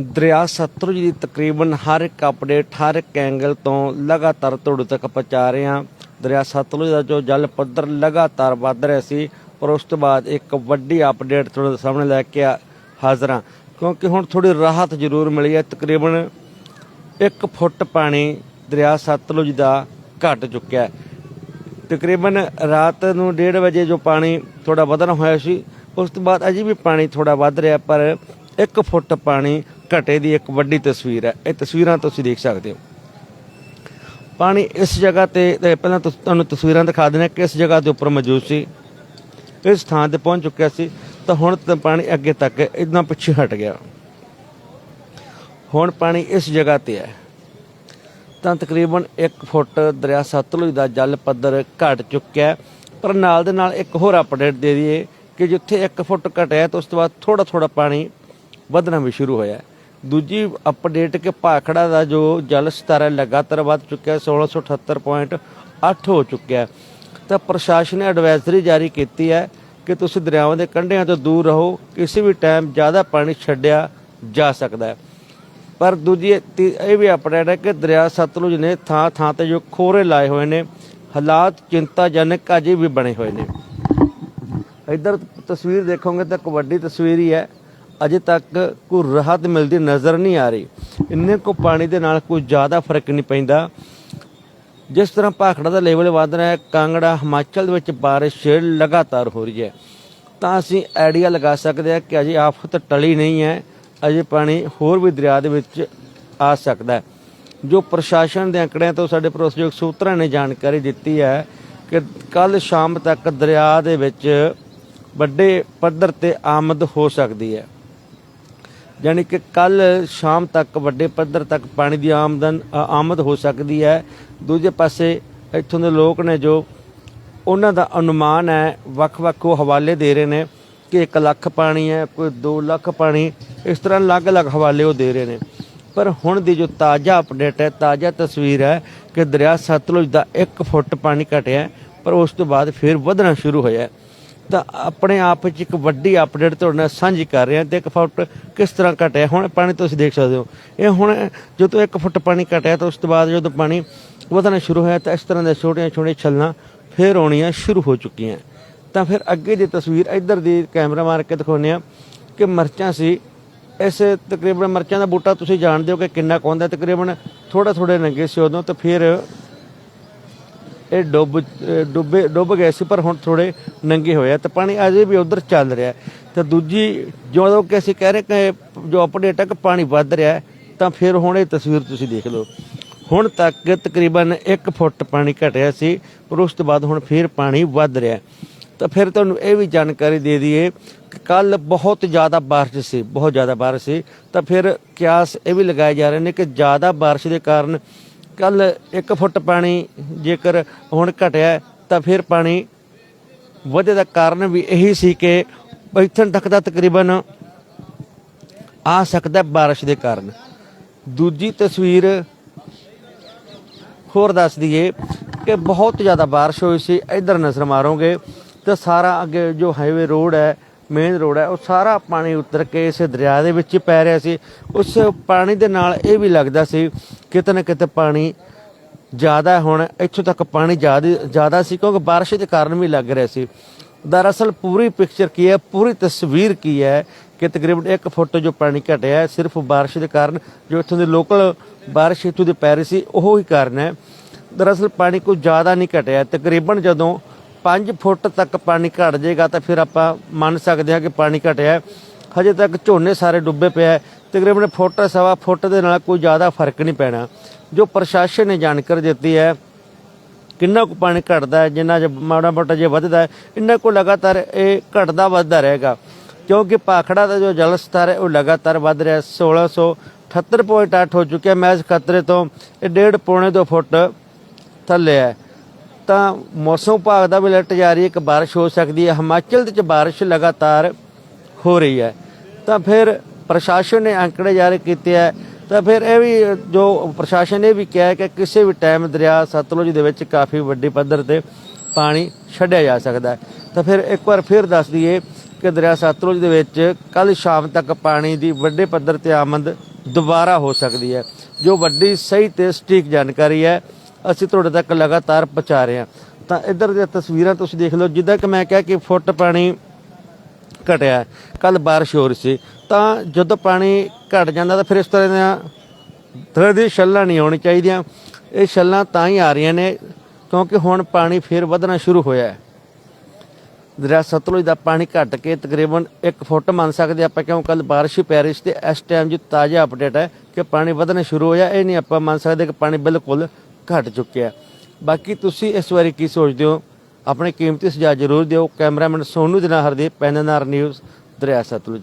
ਦਰਿਆ ਸਤਲੁਜ ਦੀ ਤਕਰੀਬਨ ਹਰ ਇੱਕ ਅਪਡੇਟ ਹਰ ਇੱਕ ਐਂਗਲ ਤੋਂ ਲਗਾਤਾਰ ਤੁਹਾਡੇ ਤੱਕ ਪਹੁੰਚਾ ਰਹੇ ਹਾਂ। ਦਰਿਆ ਸਤਲੁਜ ਦਾ ਜੋ ਜਲ ਪੱਧਰ ਲਗਾਤਾਰ ਵੱਧ ਰਿਹਾ ਸੀ, ਪਰ ਉਸ ਤੋਂ ਬਾਅਦ ਇੱਕ ਵੱਡੀ ਅਪਡੇਟ ਤੁਹਾਡੇ ਸਾਹਮਣੇ ਲੈ ਕੇ ਆ- ਹਾਜ਼ਰ ਹਾਂ। ਕਿਉਂਕਿ ਹੁਣ ਥੋੜੀ ਰਾਹਤ ਜ਼ਰੂਰ ਮਿਲੀ ਹੈ। ਤਕਰੀਬਨ 1 ਫੁੱਟ ਪਾਣੀ ਦਰਿਆ ਸਤਲੁਜ ਦਾ ਘਟ ਚੁੱਕਿਆ ਹੈ। ਤਕਰੀਬਨ ਰਾਤ ਨੂੰ 1:30 ਵਜੇ ਜੋ ਪਾਣੀ ਥੋੜਾ ਵਧਣਾ ਹੋਇਆ ਸੀ, ਉਸ ਤੋਂ ਬਾਅਦ ਅਜੇ ਵੀ ਪਾਣੀ ਥੋੜਾ ਵੱਧ ਰਿਹਾ, ਪਰ 1 ਫੁੱਟ ਪਾਣੀ ਘਟੇ ਦੀ ਇੱਕ ਵੱਡੀ ਤਸਵੀਰ ਹੈ। ਇਹ ਤਸਵੀਰਾਂ ਤੁਸੀਂ ਦੇਖ ਸਕਦੇ ਹੋ। ਪਾਣੀ ਇਸ ਜਗ੍ਹਾ ਤੇ ਪਹਿਲਾਂ ਤੁਸ- ਤੁਹਾਨੂੰ ਤਸਵੀਰਾਂ ਦਿਖਾ ਦਿੰਦੇ ਹਾਂ ਕਿਸ ਜਗ੍ਹਾ ਦੇ ਉੱਪਰ ਮੌਜੂਦ ਸੀ। ਇਸ ਥਾਂ ਤੇ ਪਹੁੰਚ ਚੁੱਕਿਆ ਸੀ। ਤਾਂ ਹੁਣ ਤਾਂ ਪਾਣੀ ਅੱਗੇ ਤੱਕ ਇਦਾਂ ਪਿੱਛੇ ਹਟ ਗਿਆ। ਹੁਣ ਪਾਣੀ ਇਸ ਜਗ੍ਹਾ ਤੇ ਹੈ। ਤਾਂ ਤਕਰੀਬਨ 1 ਫੁੱਟ ਦਰਿਆ ਸਤਲੁਜ ਦਾ ਜਲ ਪੱਧਰ ਘਟ ਚੁੱਕਿਆ ਪਰ ਨਾਲ ਦੇ ਨਾਲ ਇੱਕ ਹੋਰ ਅਪਡੇਟ ਦੇ ਦਈਏ ਕਿ ਜਿੱਥੇ 1 ਫੁੱਟ ਘਟਿਆ ਤਾਂ ਉਸ ਤੋਂ ਬਾਅਦ ਥੋੜਾ ਥੋੜਾ ਪਾਣੀ ਵਧਣਾ ਵੀ ਸ਼ੁਰੂ ਹੋਇਆ ਦੂਜੀ ਅਪਡੇਟ ਕਿ ਭਾਖੜਾ ਦਾ ਜੋ ਜਲ ਸਤਰ ਹੈ ਲਗਾਤਾਰ ਵੱਧ ਚੁੱਕਿਆ ਹੈ, 1678.8 ਹੋ ਚੁੱਕਿਆ ਤਾਂ ਪ੍ਰਸ਼ਾਸਨ ਨੇ ਐਡਵਾਈਜ਼ਰੀ ਜਾਰੀ ਕੀਤੀ ਹੈ ਕਿ ਤੁਸੀਂ ਦਰਿਆਵਾਂ ਦੇ ਕੰਢਿਆਂ ਤੋਂ ਦੂਰ ਰਹੋ ਕਿਸੇ ਵੀ ਟਾਈਮ ਜ਼ਿਆਦਾ ਪਾਣੀ ਛੱਡਿਆ ਜਾ ਸਕਦਾ ਹੈ। ਪਰ ਦੂਜੀ ਤੀ- ਇਹ ਵੀ ਅਪਡੇਟ ਹੈ ਕਿ ਦਰਿਆ ਸਤਲੁਜ ਨੇ ਥਾਂ ਥਾਂ ਤੇ ਜੋ ਖੋਰੇ ਲਾਏ ਹੋਏ ਨੇ ਹਾਲਾਤ ਚਿੰਤਾਜਨਕ ਅਜੇ ਵੀ ਬਣੇ ਹੋਏ ਨੇ। ਇੱਧਰ ਤਸਵੀਰ ਦੇਖੋਗੇ ਤਾਂ ਇੱਕ ਵੱਡੀ ਤਸਵੀਰ ਹੀ ਹੈ। ਅਜੇ ਤੱਕ ਕੋਈ ਰਾਹਤ ਮਿਲਦੀ ਨਜ਼ਰ ਨਹੀਂ ਆ ਰਹੀ। ਇੰਨੇ ਕੋ ਪਾਣੀ ਦੇ ਨਾਲ ਕੋਈ ਜ਼ਿਆਦਾ ਫ਼ਰਕ ਨਹੀਂ ਪੈਂਦਾ। ਜਿਸ ਤਰ੍ਹਾਂ ਭਾਖੜਾ ਦਾ ਲੈਵਲ ਵਧ ਰਿਹਾ ਹੈ, ਕਾਂਗੜਾ, ਹਿਮਾਚਲ ਦੇ ਵਿੱਚ ਬਾਰਿਸ਼ ਲਗਾਤਾਰ ਹੋ ਰਹੀ ਹੈ। ਤਾਂ ਅਸੀਂ ਆਈਡੀਆ ਲਗਾ ਸਕਦੇ ਹਾਂ ਕਿ ਅਜੇ ਆਫਤ ਟਲੀ ਨਹੀਂ ਹੈ, ਅਜੇ ਪਾਣੀ ਹੋਰ ਵੀ ਦਰਿਆ ਦੇ ਵਿੱਚ ਆ ਸਕਦਾ ਹੈ। ਜੋ ਪ੍ਰਸ਼ਾਸਨ ਦੇ ਅੰਕੜਿਆਂ ਤੋਂ ਸਾਡੇ ਭਰੋਸੇਯੋਗ ਸੂਤਰਾਂ ਨੇ ਜਾਣਕਾਰੀ ਦਿੱਤੀ ਹੈ ਕਿ ਕੱਲ ਸ਼ਾਮ ਤੱਕ ਦਰਿਆ ਦੇ ਵਿੱਚ ਵੱਡੇ ਪੱਧਰ ਤੇ ਆਮਦ ਹੋ ਸਕਦੀ ਹੈ। ਯਾਨੀ ਕਿ ਕੱਲ ਸ਼ਾਮ ਤੱਕ, ਵੱਡੇ ਪੱਧਰ ਤੱਕ ਪਾਣੀ ਦੀ ਆਮਦਨ ਆਮਦ ਹੋ ਸਕਦੀ ਹੈ। ਦੂਜੇ ਪਾਸੇ ਇੱਥੋਂ ਦੇ ਲੋਕ ਨੇ ਜੋ ਉਹਨਾਂ ਦਾ ਅਨੁਮਾਨ ਹੈ, ਵੱਖ-ਵੱਖ ਉਹ ਹਵਾਲੇ ਦੇ ਰਹੇ ਨੇ ਕਿ 1 ਲੱਖ ਪਾਣੀ ਹੈ, ਕੋਈ 2 ਲੱਖ ਪਾਣੀ, ਇਸ ਤਰ੍ਹਾਂ ਅਲੱਗ-ਅਲੱਗ ਹਵਾਲੇ ਉਹ ਦੇ ਰਹੇ ਨੇ। ਪਰ ਹੁਣ ਦੀ ਜੋ ਤਾਜ਼ਾ ਅਪਡੇਟ ਹੈ, ਤਾਜ਼ਾ ਤਸਵੀਰ ਹੈ ਕਿ ਦਰਿਆ ਸਤਲੁਜ ਦਾ 1 ਫੁੱਟ ਪਾਣੀ ਘਟਿਆ ਪਰ ਉਸ ਤੋਂ ਬਾਅਦ ਫਿਰ ਵਧਣਾ ਸ਼ੁਰੂ ਹੋਇਆ ਤਾਂ ਆਪਣੇ ਆਪ ਵਿੱਚ ਇੱਕ ਵੱਡੀ ਅਪਡੇਟ ਤੁਹਾਡੇ ਨਾਲ ਸਾਂਝੀ ਕਰ ਰਿਹਾ ਹਾਂ ਤੇ ਇੱਕ ਫੁੱਟ ਕਿਸ ਤਰ੍ਹਾਂ ਘਟਿਆ? ਹੁਣ ਪਾਣੀ ਤੁਸੀਂ ਦੇਖ ਸਕਦੇ ਹੋ। ਇਹ ਹੁਣ ਜਦੋਂ ਇੱਕ ਫੁੱਟ ਪਾਣੀ ਘਟਿਆ ਤਾਂ ਉਸ ਤੋਂ ਬਾਅਦ ਜਦੋਂ ਪਾਣੀ ਵਧਣਾ ਸ਼ੁਰੂ ਹੋਇਆ ਤਾਂ ਇਸ ਤਰ੍ਹਾਂ ਦੇ ਛੋਟੀਆਂ ਛੋਟੀਆਂ ਛੱਲਾਂ ਫੇਰ ਆਉਣੀਆਂ ਸ਼ੁਰੂ ਹੋ ਚੁੱਕੀਆਂ। ਤਾਂ ਫਿਰ ਅੱਗੇ ਦੀ ਤਸਵੀਰ ਇੱਧਰ ਦੀ ਕੈਮਰਾ ਮਾਰ ਕੇ ਦਿਖਾਉਂਦੇ ਆ ਕਿ ਮਿਰਚਾਂ ਸੀ। ਇਸ ਤਕਰੀਬਨ ਮਿਰਚਾਂ ਦਾ ਬੂਟਾ ਤੁਸੀਂ ਜਾਣਦੇ ਹੋ ਕਿ ਕਿੰਨਾ ਕੁ ਹੁੰਦਾ ਤਕਰੀਬਨ ਥੋੜਾ ਥੋੜੇ ਨੰਗੇ ਸੀ ਉਦੋਂ ਤਾਂ ਫਿਰ ਇਹ ਡੁੱਬ ਡੁੱਬੇ, ਡੁੱਬ ਗਏ ਸੀ, ਪਰ ਹੁਣ ਥੋੜੇ ਨੰਗੇ ਹੋਏ ਆ। ਤੇ ਪਾਣੀ ਅਜੇ ਵੀ ਉਧਰ ਚੱਲ ਰਿਹਾ ਹੈ। ਤੇ ਦੂਜੀ, ਜਦੋਂ ਕਿ ਅਸੀਂ ਕਹਿ ਰਹੇ ਕਿ ਜੋ ਅਪਡੇਟ ਹੈ ਕਿ ਪਾਣੀ ਵੱਧ ਰਿਹਾ ਤਾਂ ਫਿਰ ਹੁਣ ਇਹ ਤਸਵੀਰ ਤੁਸੀਂ ਦੇਖ ਲਓ। ਹੁਣ ਤੱਕ ਤਕਰੀਬਨ 1 ਫੁੱਟ ਪਾਣੀ ਘਟਿਆ ਸੀ, ਪਰ ਉਸ ਤੋਂ ਬਾਅਦ ਹੁਣ ਫਿਰ ਪਾਣੀ ਵੱਧ ਰਿਹਾ ਤਾਂ ਫਿਰ ਤੁਹਾਨੂੰ ਇਹ ਵੀ ਜਾਣਕਾਰੀ ਦੇ ਦਈਏ ਕਿ ਕੱਲ ਬਹੁਤ ਜ਼ਿਆਦਾ ਬਾਰਿਸ਼ ਸੀ, ਬਹੁਤ ਜ਼ਿਆਦਾ ਬਾਰਿਸ਼ ਸੀ। ਤਾਂ ਫਿਰ ਕਿਆਸ ਇਹ ਵੀ ਲਗਾਏ ਜਾ ਰਹੇ ਨੇ ਕਿ ਜ਼ਿਆਦਾ ਬਾਰਿਸ਼ ਦੇ ਕਾਰਨ ਕੱਲ 1 ਫੁੱਟ ਪਾਣੀ ਜੇਕਰ ਹੁਣ ਘਟਿਆ ਤਾਂ ਫਿਰ ਪਾਣੀ ਵਧੇ ਦਾ ਕਾਰਨ ਵੀ ਇਹੀ ਸੀ ਕਿ ਇੱਥੇ ਤੱਕ ਦਾ ਤਕਰੀਬਨ ਆ ਸਕਦਾ ਹੈ ਬਾਰਿਸ਼ ਦੇ ਕਾਰਨ। ਦੂਜੀ ਤਸਵੀਰ ਹੋਰ ਦੱਸ ਦਈਏ ਕਿ ਬਹੁਤ ਜ਼ਿਆਦਾ ਬਾਰਿਸ਼ ਹੋਈ ਸੀ। ਇੱਧਰ ਨਜ਼ਰ ਮਾਰੋਗੇ ਤੇ ਸਾਰਾ ਅੱਗੇ ਜੋ ਹਾਈਵੇ ਰੋਡ ਹੈ ਮੇਨ ਰੋਡ ਹੈ, ਉਹ ਸਾਰਾ ਪਾਣੀ ਉਤਰ ਕੇ ਇਸ ਦਰਿਆ ਦੇ ਵਿੱਚ ਹੀ ਪੈ ਰਿਹਾ ਸੀ। ਉਸ ਪਾਣੀ ਦੇ ਨਾਲ ਇਹ ਵੀ ਲੱਗਦਾ ਸੀ ਕਿਤੇ ਨਾ ਕਿਤੇ ਪਾਣੀ ਜ਼ਿਆਦਾ ਹੁਣ, ਇੱਥੋਂ ਤੱਕ ਪਾਣੀ ਜ਼ਿਆਦਾ ਜ਼ਿਆਦਾ ਸੀ ਕਿਉਂਕਿ ਬਾਰਿਸ਼ ਦੇ ਕਾਰਨ ਵੀ ਲੱਗ ਰਿਹਾ ਸੀ। ਦਰਅਸਲ ਪੂਰੀ ਪਿਕਚਰ ਕੀ ਹੈ, ਪੂਰੀ ਤਸਵੀਰ ਕੀ ਹੈ ਕਿ ਤਕਰੀਬਨ 1 ਫੁੱਟ ਜੋ ਪਾਣੀ ਘਟਿਆ ਹੈ, ਸਿਰਫ ਬਾਰਿਸ਼ ਦੇ ਕਾਰਨ ਜੋ ਇੱਥੋਂ ਦੇ ਲੋਕਲ ਬਾਰਿਸ਼ ਇੱਥੋਂ ਦੇ ਪੈ ਰਹੀ ਸੀ, ਉਹ ਹੀ ਕਾਰਨ ਹੈ। ਦਰਅਸਲ ਪਾਣੀ ਕੁਝ ਜ਼ਿਆਦਾ ਨਹੀਂ ਘਟਿਆ। ਤਕਰੀਬਨ ਜਦੋਂ 5 ਫੁੱਟ ਤੱਕ ਪਾਣੀ ਘਟ ਜਾਏਗਾ ਤਾਂ ਫਿਰ ਆਪਾਂ ਮੰਨ ਸਕਦੇ ਹਾਂ ਕਿ ਪਾਣੀ ਘਟਿਆ ਹਜੇ ਤੱਕ ਝੋਨੇ ਸਾਰੇ ਡੁੱਬੇ ਪਿਆ ਹੈ। ਤਕਰੀਬਨ ਫੁੱਟ, ਸਵਾ ਫੁੱਟ ਦੇ ਨਾਲ ਕੋਈ ਜ਼ਿਆਦਾ ਫ਼ਰਕ ਨਹੀਂ ਪੈਣਾ। ਜੋ ਪ੍ਰਸ਼ਾਸਨ ਨੇ ਜਾਣਕਾਰੀ ਦਿੱਤੀ ਹੈ, ਕਿੰਨਾ ਕੁ ਪਾਣੀ ਘਟਦਾ ਹੈ, ਜਿੰਨਾ ਜੇ ਮਾੜਾ ਮੋਟਾ ਜੇ ਵੱਧਦਾ ਹੈ, ਇੰਨਾ ਕੋ ਲਗਾਤਾਰ ਇਹ ਘਟਦਾ ਵੱਧਦਾ ਰਹੇਗਾ। ਕਿਉਂਕਿ ਭਾਖੜਾ ਦਾ ਜੋ ਜਲ ਸਤਰ ਹੈ, ਉਹ ਲਗਾਤਾਰ ਵੱਧ ਰਿਹਾ ਹੈ। 1678.8 ਹੋ ਚੁੱਕਿਆ। ਮੈਚ ਖਤਰੇ ਤੋਂ ਇਹ ਡੇਢ ਪੌਣੇ 2 ਫੁੱਟ ਥੱਲੇ ਹੈ। ਤਾਂ ਮੌਸਮ ਵਿਭਾਗ ਦਾ ਵੀ ਅਲਰਟ ਜਾਰੀ ਹੈ ਕਿ ਬਾਰਿਸ਼ ਹੋ ਸਕਦੀ ਹੈ। ਹਿਮਾਚਲ ਦੇ ਵਿੱਚ ਬਾਰਿਸ਼ ਲਗਾਤਾਰ ਹੋ ਰਹੀ ਹੈ। ਤਾਂ ਫਿਰ ਪ੍ਰਸ਼ਾਸਨ ਨੇ ਅੰਕੜੇ ਜਾਰੀ ਕੀਤੇ ਹੈ। ਤਾਂ ਫਿਰ ਇਹ ਵੀ ਜੋ ਪ੍ਰਸ਼ਾਸਨ ਨੇ ਵੀ ਕਿਹਾ ਕਿ ਕਿਸੇ ਵੀ ਟਾਈਮ ਦਰਿਆ ਸਤਲੁਜ ਦੇ ਵਿੱਚ ਕਾਫੀ ਵੱਡੇ ਪੱਧਰ ਤੇ ਪਾਣੀ ਛੱਡਿਆ ਜਾ ਸਕਦਾ ਹੈ। ਤਾਂ ਫਿਰ ਇੱਕ ਵਾਰ ਫਿਰ ਦੱਸ ਦਈਏ ਕਿ ਦਰਿਆ ਸਤਲੁਜ ਦੇ ਵਿੱਚ ਕੱਲ ਸ਼ਾਮ ਤੱਕ ਪਾਣੀ ਦੀ ਵੱਡੇ ਪੱਧਰ ਤੇ ਆਮਦ ਦੁਬਾਰਾ ਹੋ ਸਕਦੀ ਹੈ। ਜੋ ਵੱਡੀ ਸਹੀ ਤੇ ਸਟੀਕ ਜਾਣਕਾਰੀ ਹੈ ਅਸੀਂ ਤੁਹਾਡੇ ਤੱਕ ਲਗਾਤਾਰ ਪਹੁੰਚਾ ਰਹੇ ਹਾਂ। ਤਾਂ ਇੱਧਰ ਦੀਆਂ ਤਸਵੀਰਾਂ ਤੁਸੀਂ ਦੇਖ ਲਓ, ਜਿੱਦਾਂ ਕਿ ਮੈਂ ਕਿਹਾ ਕਿ ਫੁੱਟ ਪਾਣੀ ਘਟਿਆ ਕੱਲ ਬਾਰਿਸ਼ ਹੋ ਰਹੀ ਸੀ। ਤਾਂ ਜਦੋਂ ਪਾਣੀ ਘਟ ਜਾਂਦਾ ਤਾਂ ਫਿਰ ਇਸ ਤਰ੍ਹਾਂ ਦੀਆਂ ਤਰ੍ਹਾਂ ਦੀ ਛੱਲਾਂ ਨਹੀਂ ਆਉਣੀ ਚਾਹੀਦੀਆਂ। ਇਹ ਛੱਲਾਂ ਤਾਂ ਹੀ ਆ ਰਹੀਆਂ ਨੇ, ਕਿਉਂਕਿ ਹੁਣ ਪਾਣੀ ਫਿਰ ਵਧਣਾ ਸ਼ੁਰੂ ਹੋਇਆ ਹੈ। ਦਰਿਆ ਸਤਲੁਜ ਦਾ ਪਾਣੀ ਘਟ ਕੇ ਤਕਰੀਬਨ 1 ਫੁੱਟ ਮੰਨ ਸਕਦੇ ਆਪਾਂ, ਕਿਉਂ ਕੱਲ ਬਾਰਿਸ਼ ਹੀ ਪੈ ਰਹੀ ਸੀ ਤੇ ਇਸ ਟਾਈਮ ਜੋ ਤਾਜ਼ਾ ਅਪਡੇਟ ਹੈ ਕਿ ਪਾਣੀ ਵਧਣਾ ਸ਼ੁਰੂ ਹੋਇਆ। ਇਹ ਨਹੀਂ ਆਪਾਂ ਮੰਨ ਸਕਦੇ ਕਿ ਪਾਣੀ ਬਿਲਕੁਲ ਘਟ ਚੁੱਕਿਆ ਬਾਕੀ ਤੁਸੀਂ ਇਸ ਬਾਰੇ ਕੀ ਸੋਚਦੇ ਹੋ? ਆਪਣੇ ਕੀਮਤੀ ਸੁਝਾਅ ਜ਼ਰੂਰ ਦਿਓ। ਕੈਮਰਾਮੈਨ ਸੋਨੂ ਦੇ ਨਾਲ ਹਰਦੀਪ ਪੈਨਨਾਰ ਨਿਊਜ਼ ਦਰਿਆ ਸਤਲੁਜ।